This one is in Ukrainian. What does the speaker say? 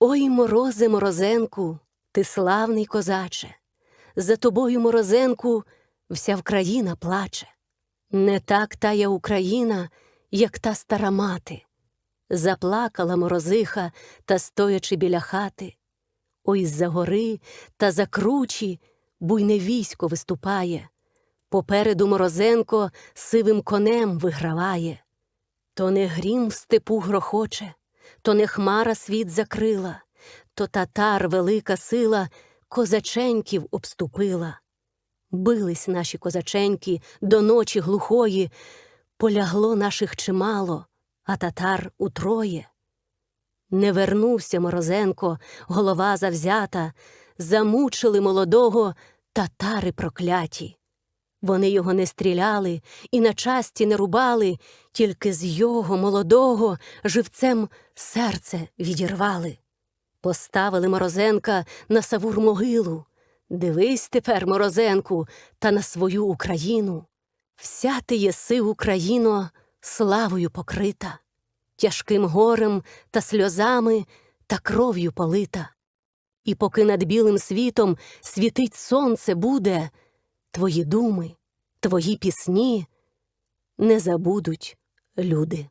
Ой, морозе, морозенку, ти славний козаче, за тобою, морозенку, вся Вкраїна плаче. Не так тая Україна, як та стара мати. Заплакала морозиха та стоячи біля хати. Ой, з-за гори та за кручі буйне військо виступає. Попереду морозенко сивим конем виграває. То не грім в степу грохоче, то не хмара світ закрила, то татар велика сила козаченьків обступила. Бились наші козаченьки до ночі глухої, полягло наших чимало, а татар утроє. Не вернувся Морозенко, голова завзята, замучили молодого татари прокляті. Вони його не стріляли і на часті не рубали, тільки з його молодого живцем серце відірвали. Поставили Морозенка на Савур могилу. Дивись тепер, Морозенку, та на свою Україну. Вся ти єси, Україно, славою покрита, тяжким горем та сльозами та кров'ю полита. І поки над білим світом світить сонце буде, твої думи, твої пісні не забудуть люди.